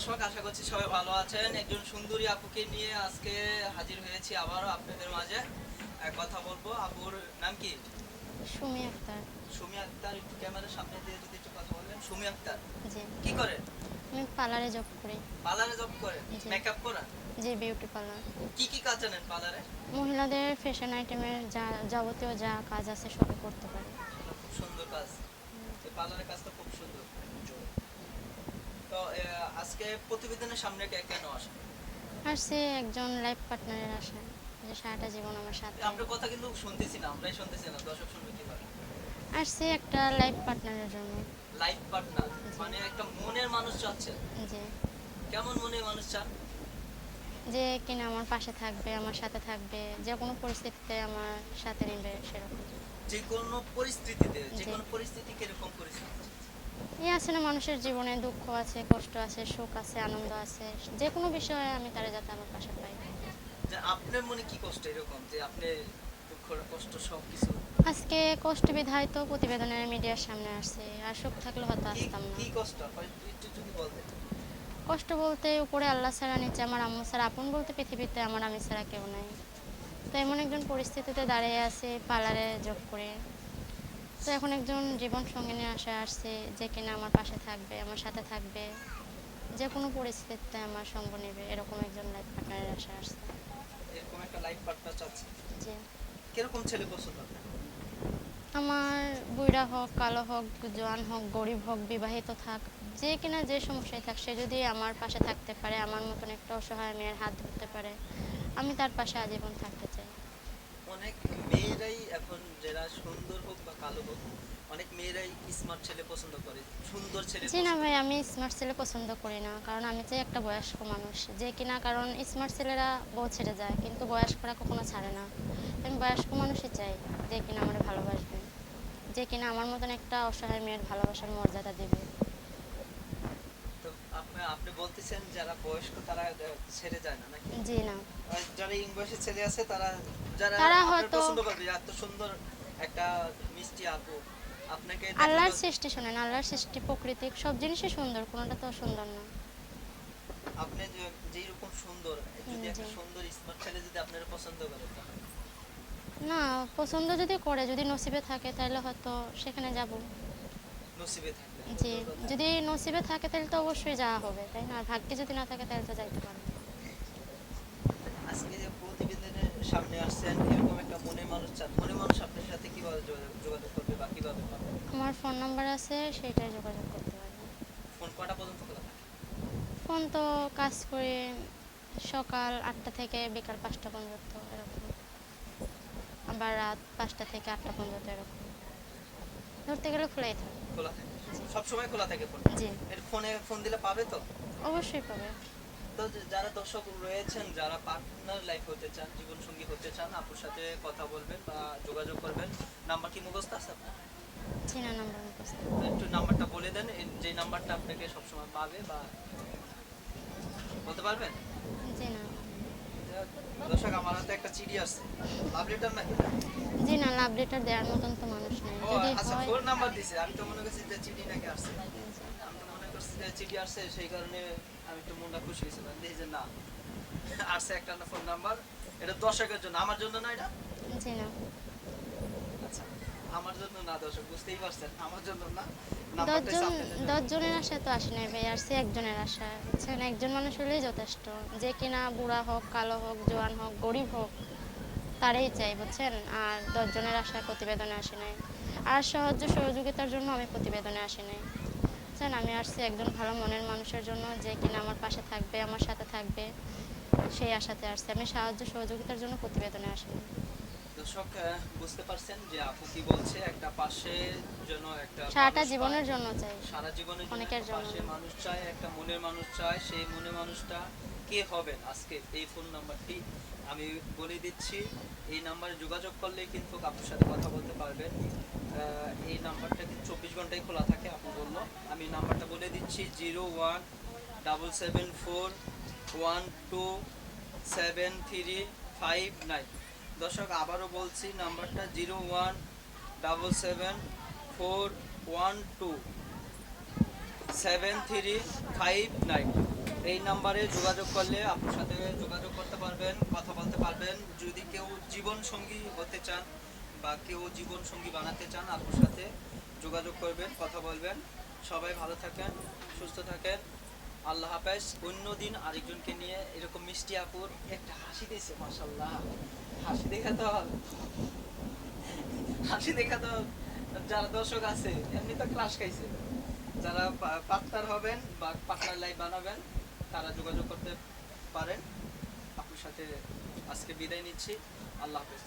দর্শক আশা করছি সবাই ভালো আছেন। একজন সুন্দরী আপুকে নিয়ে আজকে হাজির হয়েছি আবারও আপনাদের মাঝে। কথা বলব আপুর নাম কি? সুমি আক্তার। সুমি আক্তার একটু ক্যামেরার সামনে দিয়ে যদি একটু কথা বলবেন সুমি আক্তার জি। কি করে? আমি পার্লারে জব করি। পার্লারে জব করে। মেকআপ করা জি বিউটি পার্লার কি কি কাজ জানেন পার্লারে? মহিলাদের ফ্যাশন আইটেমের যা যাবতীয় যা কাজ আছে সবই করতে পারি। সুন্দর কাজ। পার্লারের কাজটা খুব সুন্দর। তো আজকে প্রতিবেদনের সামনে কে- কেন আসেন একজন লাইফ পার্টনারের আশা যে সারাটা জীবন আমার সাথে। আপনার কথা কিন্তু শুনতেছি না আমরাই শুনতেছি না দর্শক শুনবে কীভাবে? সে একটা লাইফ পার্টনারের জন্য। লাইফ পার্টনার মানে একটা মনের মানুষ চাচ্ছেন যে কেমন মনের মানুষ চান? যে কিনা আমার পাশে থাকবে আমার সাথে থাকবে যে কোনো পরিস্থিতিতে আমার সাথে নেবে সেরকম। যে কোনো পরিস্থিতিতে যে কোনো পরিস্থিতি কীরকম পরিস্থিতি? এই আছে না মানুষের জীবনে দুঃখ আছে কষ্ট আছে সুখ আছে আনন্দ আছে যে কোনো বিষয়ে আমি তারা যাতে আমার পাশে পাই। আপনার মনে কি কষ্ট এরকম যে আপনি দুঃখ কষ্ট সব কিছু আজকে কষ্ট বিধায় তো প্রতিবেদনের মিডিয়ার সামনে আসছে আর সুখ থাকলে হয়তো আসতাম না। কি কষ্ট? একটু যদি বলতেন কষ্ট বলতে উপরে আল্লাহ ছাড়া নিচে আমার আম্মু ছাড়া আপন বলতে পৃথিবীতে আমার আমি ছাড়া কেউ নাই। তো এমন একজন পরিস্থিতিতে দাঁড়িয়ে আছে পার্লারে জব করে। তো এখন একজন জীবন সঙ্গিনী আশা আসছে যে কিনা আমার পাশে থাকবে আমার সাথে থাকবে যে কোনো পরিস্থিতিতে আমার সঙ্গ নেবে এরকম একজন লাইফ পার্টনারের আশা আসছে। এরকম একটা লাইফ পার্টনার যে কীরকম ছেলে পছন্দ আপনার আমার বুড়া হোক কালো হোক জোয়ান হোক গরিব হোক বিবাহিত থাক যে কিনা যে সমস্যায় থাক সে যদি আমার পাশে থাকতে পারে আমার মতন একটা অসহায় মেয়ের হাত ধরতে পারে আমি তার পাশে আজীবন থাকতে চাই। অনেক মেয়েরাই এখন যারা সুন্দর হোক বা কালো হোক অনেক মেয়েরাই স্মার্ট ছেলে পছন্দ করে সুন্দর ছেলে জি না ভাই আমি স্মার্ট ছেলে পছন্দ করি না কারণ আমি চাই একটা বয়স্ক মানুষ যে কিনা কারণ স্মার্ট ছেলেরা বউ ছেড়ে যায় কিন্তু বয়স্করা কখনো ছাড়ে না। আমি বয়স্ক মানুষই চাই যে কিনা আমার ভালোবাসবে যে কিনা আমার মতন একটা অসহায় মেয়ের ভালোবাসার মর্যাদা দেবে। আপনি বলতেছেন যারা বয়স্ক তারা ছেড়ে যায় না নাকি? জি না। যারা ইং বয়সী ছেলে আছে তারা যারা তারা হয়তো- পছন্দ করবে এত সুন্দর একটা মিষ্টি আপু আপনাকে আল্লাহর সৃষ্টি শোনেন আল্লাহর সৃষ্টি প্রকৃতি সব জিনিসই সুন্দর কোনোটা তো সুন্দর না। আপনি যেই রকম সুন্দর যদি একটা সুন্দর স্মার্ট ছেলে যদি আপনার পছন্দ করে না পছন্দ যদি করে যদি নসিবে থাকে তাহলে হয়তো সেখানে যাব। জি যদি নসিবে থাকে তাহলে তো অবশ্যই যাওয়া হবে তাই না? ভাগ্যে যদি না থাকে তাহলে তো যাইতে পারবে আজকে যে প্রতিবেদনের সামনে আসছেন এরকম একটা মনে মানুষ চান মনে মানুষ আপনার সাথে কীভাবে যোগাযোগ যোগাযোগ করবে বা কীভাবে পাবে আমার ফোন নাম্বার আছে সেইটাই যোগাযোগ করতে পারবে। ফোন কটা পর্যন্ত খোলা থাকে? ফোন তো কাজ করে সকাল আটটা থেকে বিকাল পাঁচটা পর্যন্ত এরকম। আবার রাত পাঁচটা থেকে আটটা পর্যন্ত এরকম। ধরতে গেলে খোলাই থাকে। খোলা থাকে। সব সময় খোলা থাকে ফোন? জি। এর ফোনে ফোন দিলে পাবে তো? অবশ্যই পাবে। তো যারা দর্শক রয়েছেন যারা পার্টনার লাইফ হতে চান জীবন সঙ্গী হতে চান আপুর সাথে কথা বলবেন বা যোগাযোগ করবেন নাম্বার কি মুখস্থ আছে আপনার? চিনা নাম্বার মুখস্থ। একটু নাম্বারটা বলে দেন যে নাম্বারটা আপনাকে সবসময় পাবে বা বলতে পারবেন? দর্শক আমার হাতে একটা চিঠি আসছে। লাভ লেটার নাকি? জি না লাভ লেটার দেওয়ার মতন তো মানুষ নেই। যদি আচ্ছা ফোন নাম্বার দিছে। আমি তো মনে করছি যে চিঠি নাকি আসছে। আমি তো মনে করছি যে চিঠি আসছে সেই কারণে আমি একটু মনটা খুশি হয়েছিলাম। দেখি যে না আসছে একটা ফোন নাম্বার এটা দর্শকের জন্য আমার জন্য না এটা? জি না। না দর্শক বুঝতেই পারছেন আমার জন্য না দশজন আপনাদের জন্য। দশ জনের আশায় তো আসে নাই ভাই আর একজনের আশা বুঝছেন? একজন মানুষ হলেই যথেষ্ট যে কিনা বুড়া হোক কালো হোক জোয়ান হোক গরিব হোক তারাই চাই বুঝছেন? আর দশজনের আশায় প্রতিবেদনে আসে নাই। আর সাহায্য সহযোগিতার জন্য আমি প্রতিবেদনে আসি নাই। বুঝছেন? আমি আসছি একজন ভালো মনের মানুষের জন্য যে কিনা আমার পাশে থাকবে আমার সাথে থাকবে সেই আশাতে আসছি আমি সাহায্য সহযোগিতার জন্য প্রতিবেদনে আসিনি দর্শক বুঝতে পারছেন যে আপু কি বলছে একটা পাশে যেন একটা সারাটা জীবনের জন্য চাই। সারা জীবনের জন্য অনেকের জন্য। পাশে মানুষ চায় একটা মনের মানুষ চায় সেই মনের মানুষটা কে হবেন? আজকে এই ফোন নাম্বারটি আমি বলে দিচ্ছি। এই নাম্বারে যোগাযোগ করলে কিন্তু আপুর সাথে কথা বলতে পারবেন। এই নাম্বারটা কিন্তু চব্বিশ ঘন্টায় খোলা থাকে আপু বলল। আমি নাম্বারটা বলে দিচ্ছি zero one double seven four one two seven three five nine. দর্শক, আবারও বলছি, নাম্বারটা zero one double seven four one two seven three five nine. এই নাম্বারে যোগাযোগ করলে আপনার সাথে যোগাযোগ করতে পারবেন, কথা বলতে পারবেন। যদি কেউ জীবন সঙ্গী হতে চান বা কেউ জীবন সঙ্গী বানাতে চান, আপনার সাথে যোগাযোগ করবেন, কথা বলবেন। সবাই ভালো থাকেন, সুস্থ থাকেন। আল্লাহ হাফেজ অন্য দিন আরেকজনকে নিয়ে এরকম মিষ্টি আপুর একটা হাসি দিয়েছে মাসাল্লাহ হাসি দেখা তো হাসি দেখা তো যারা দর্শক আছে, এমনি তো ক্লাস খাইছে। যারা পার্টনার হবেন বা পার্টনার লাইফ বানাবেন, তারা যোগাযোগ করতে পারেন। আপনার সাথে আজকে বিদায় নিচ্ছি। আল্লাহ হাফেজ।